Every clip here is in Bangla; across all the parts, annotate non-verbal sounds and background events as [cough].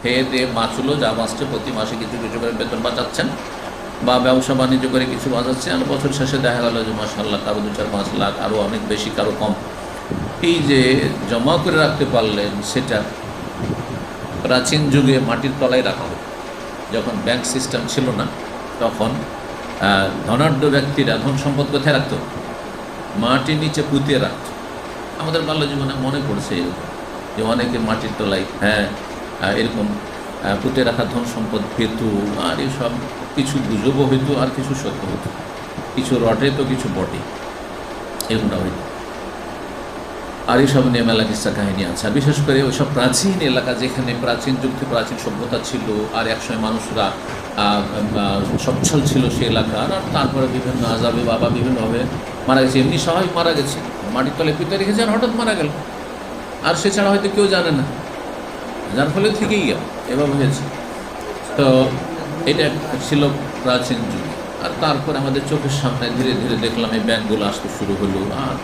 খেয়ে দিয়ে মাছুলো যা বাঁচছে প্রতি মাসে কিছু কিছু করে বেতন বাঁচাচ্ছেন। বা ব্যবসা বাণিজ্য করে কিছু বাঁচাচ্ছে আর বছর শেষে দেখা গেল যে মাসাল্লাহ কারও দু চার পাঁচ লাখ আরও অনেক বেশি, কারও কম। এই যে জমা করে রাখতে পারলেন, সেটা প্রাচীন যুগে মাটির তলায় রাখা হতো। যখন ব্যাংক সিস্টেম ছিল না, তখন ধনাঢ্য ব্যক্তিরা ধন সম্পদ কোথায় রাখতো? মাটির নিচে পুঁতে রাখত। আমাদের বাল্য জীবনে মনে পড়ছে এরকম যে অনেকে মাটির তলায় হ্যাঁ এরকম পুঁতে রাখা ধন সম্পদ পেত, আর এসব কিছু গুজবও হইতো, আর কিছু সত্য হতো কিছু রটে তো কিছু বটে এগুলো হইতো। আর এসব নিয়ে মেলা কিস্সা কাহিনী আছে। আর বিশেষ করে ওইসব প্রাচীন এলাকা যেখানে প্রাচীন যুগ থেকে প্রাচীন সভ্যতা ছিল, আর একসময় মানুষরা সচ্ছল ছিল সে এলাকার, আর তারপরে বিভিন্ন আজাবে বাবা বিভিন্নভাবে মারা গেছে। এমনি স্বাভাবিক মারা গেছে। মাটির তলে পিতে রেখেছে আর হঠাৎ মারা গেল। আর সে ছাড়া হয়তো কেউ জানে না। যার ফলে থেকেই গেল এভাবে হয়েছে। তো এটা ছিল প্রাচীন যুগ। আর তারপরে আমাদের চোখের সামনে ধীরে ধীরে দেখলাম এই ব্যাংকগুলো আসতে শুরু হলো। আর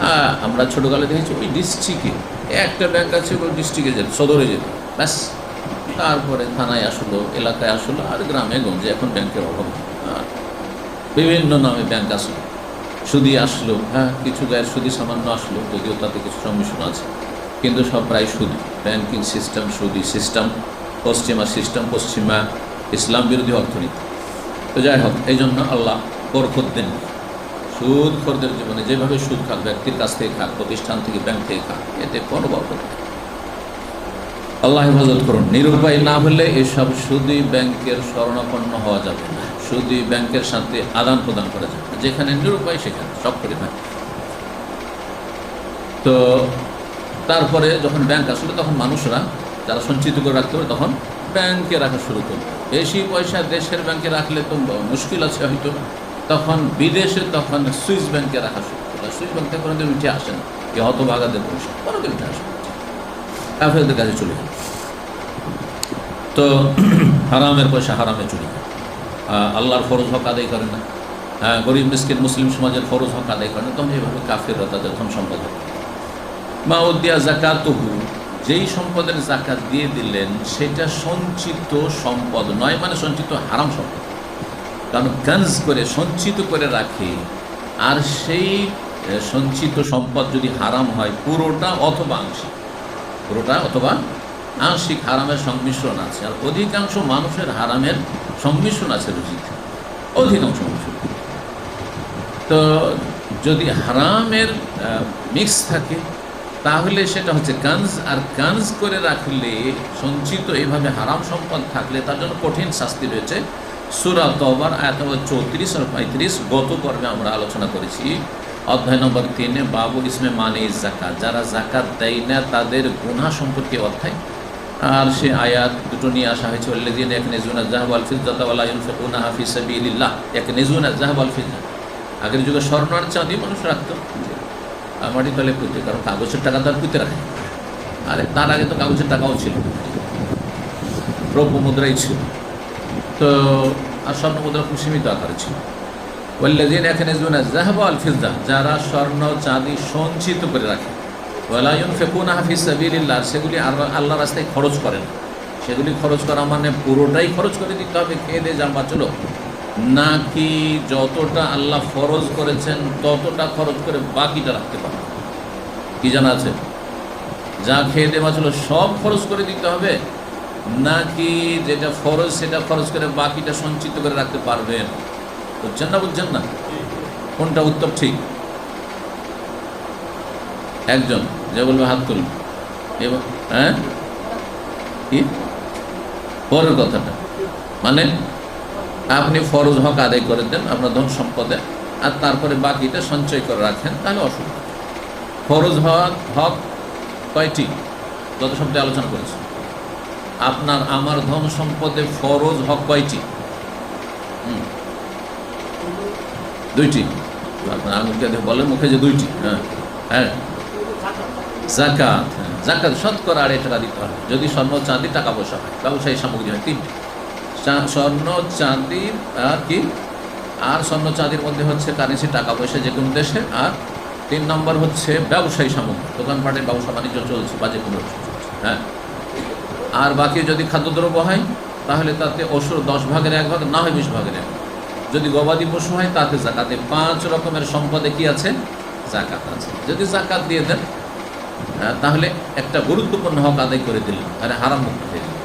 আহ, আমরা ছোটোকালে দেখেছি ওই ডিস্ট্রিক্টে একটা ব্যাংক আছে ওই ডিস্ট্রিক্টে যেত সদরে যেত ব্যাস। তারপরে থানায় আসলো এলাকায় আসলো আর গ্রামে গঞ্জে এখন ব্যাংকের অভাব। আর বিভিন্ন নামে ব্যাংক আসলো। সুদি আসলো হ্যাঁ কিছু গায়ের সুদি সামান্য আসলো যদিও তাতে কিছু সম্মিশ্রণ আছে। কিন্তু সব প্রায় সুদি। ব্যাংকিং সিস্টেম সুদি সিস্টেম, পশ্চিমা সিস্টেম, পশ্চিমা ইসলাম বিরোধী অর্থনীতি। তো যাই হোক, এই জন্য আল্লাহ বরকত দেন। সুদ খোরদের জীবনে যেভাবে সুদ খাক, ব্যক্তির কাছ থেকে খাক, প্রতিষ্ঠান থেকে, ব্যাংক থেকে খাক, এতে কোনো বরকত আল্লাহ হেফাজত করুন। নিরুপায় না হলে এসব সুদি ব্যাংকের শরণাপন্ন হওয়া যাবে না। সুদি ব্যাংকের সাথে আদান প্রদান করা যাবে। যেখানে নিরুপায় সেখানে সব করে থাকে। তো তারপরে যখন ব্যাংক আসলে তখন মানুষরা যারা সঞ্চিত করে রাখতে পারে তখন ব্যাংকে রাখা শুরু করবে বেশি পয়সা দেশের ব্যাংকে রাখলে তো মুশকিল আছে হয়তো। তখন বিদেশে তখন সুইস ব্যাংকে রাখা শুরু করবে সুইস ব্যাংক থেকে কোনোদিন উঠে আসে না। এই হতভাগাদের পয়সা। কোনোদিন উঠে আসে কাফেরদের কাছে চলে যায় তো [clears throat] হারামের পয়সা হারামে চলে। আল্লাহর ফরজ হক আদায় করে না। হ্যাঁ, গরিব মিসকিন মুসলিম সমাজের ফরজ হক আদায় করে না। তখন এইভাবে কাফেররা তাদের ধন সম্পদ মা উদ্দিয়া জাকাতহু যেই সম্পদের জাকাত দিয়ে দিলেন, সেটা সঞ্চিত সম্পদ নয় মানে সঞ্চিত হারাম সম্পদ। কারণ গাঞ্জ করে সঞ্চিত করে রাখে, আর সেই সঞ্চিত সম্পদ যদি হারাম হয়, পুরোটা অথবা আংশিক। পুরোটা অথবা আংশিক হারামের সংমিশ্রণ আছে, আর অধিকাংশ মানুষের হারামের সংমিশ্রণ আছে রুচিতে অধিকাংশ মানুষের। তো যদি হারামের মিক্স থাকে তাহলে সেটা হচ্ছে কানজ, আর কানজ করে রাখলে সঞ্চিত এভাবে হারাম সম্পদ থাকলে তার জন্য কঠিন শাস্তি রয়েছে। সুরা তবার আয়াত নম্বর চৌত্রিশ আর পঁয়ত্রিশ, গত পর্বে আমরা আলোচনা করেছি। অধ্যায় নম্বর তিনে, বাবু ইসমে মানে জাকাত যারা জাকাত দেয় না, তাদের গুনাহ সম্পর্কে অধ্যায়। আর সে আয়াত দুটো নিয়ে আসা হয়েছে ওল্লেদিন এক নেজুনা জাহাব আল ফিজাতাওয়ালা ইউনফিকুনা হাফিজ সাবিলিল্লাহ। এক নেজুনা জাহাব আল ফিজা আগের যুগে স্বর্ণ আর চাঁদি মানুষ রাখতো। আর মাটি তলে পুঁতে, কারণ কাগজের টাকা তো আর পুঁতে রাখে। আর তার আগে তো কাগজের টাকাও ছিল। রৌপ্য মুদ্রাই ছিল। তো, আর স্বর্ণ মুদ্রা খুব সীমিত আকারে ছিল। ওয়াল্লাযীন ইয়াকনিজুনা যাহাবা ওয়াল ফিদ্দা যারা স্বর্ণ, চাঁদি সঞ্চিত করে রাখে। ওয়ালা ইউনফিকুনাহা ফি সাবিলিল্লাহ, সেগুলি আল্লাহ রাস্তায় খরচ করে না। সেগুলি খরচ করা মানে পুরোটাই খরচ করে দিতে হবে, খেয়ে দিয়ে যান বাঁচলো। নাকি যতটা আল্লাহ ফরজ করেছেন, ততটা খরচ করে বাকিটা রাখতে পারবে? কি জানা আছে? যা খেয়ে দেওয়া ছিল সব খরচ করে দিতে হবে, নাকি যেটা ফরজ সেটা খরচ করে বাকিটা সঞ্চিত করে রাখতে পারবেন? বুঝছেন না বুঝছেন না? কোনটা উত্তর ঠিক? একজন, যে বলবে হাত এবার হ্যাঁ? কি? পরের কথাটা। মানে? আপনি ফরজ হক আদায় করে দেন, আপনার ধন সম্পদে, আর তারপরে বাকিটা সঞ্চয় করে রাখেন, তাহলে অসুবিধা ফরজ হক হক কয়টি? যত শব্দে আলোচনা করেছি। আপনার আমার ধন সম্পদে ফরজ হক কয়টি? দুইটি। আপনার আঙুলকে বলে মুখে যে দুইটি। হ্যাঁ। হ্যাঁ। জাকাত। হ্যাঁ। জাকাত শতকরা আড়াই টাকা দিতে হবে যদি স্বর্ণ চাঁদি টাকা পয়সা হয়, ব্যবসায়ী সামগ্রী হয় তিনটি। স্বর্ণ চাঁদি আর কি? আর স্বর্ণ চাঁদির মধ্যে হচ্ছে কারেন্সি টাকা পয়সা যে কোনো দেশে। আর তিন নম্বর হচ্ছে ব্যবসায়ী সামগ্রী দোকানপাটের ব্যবসা বাণিজ্য চলছে বা যে কোনো হ্যাঁ? আর বাকি যদি খাদ্যদ্রব্য হয়, তাহলে তাতে অসুর দশ ভাগের এক ভাগ, না হয় বিশ ভাগের এক যদি গবাদি পশু হয়, তাতে জাকাতে পাঁচ রকমের সম্পদে কি আছে? জাকাত আছে। যদি জাকাত দিয়ে দেন তাহলে একটা গুরুত্বপূর্ণ হক আদায় করে দিলেন। তাহলে হারাম মুক্ত হয়ে গেল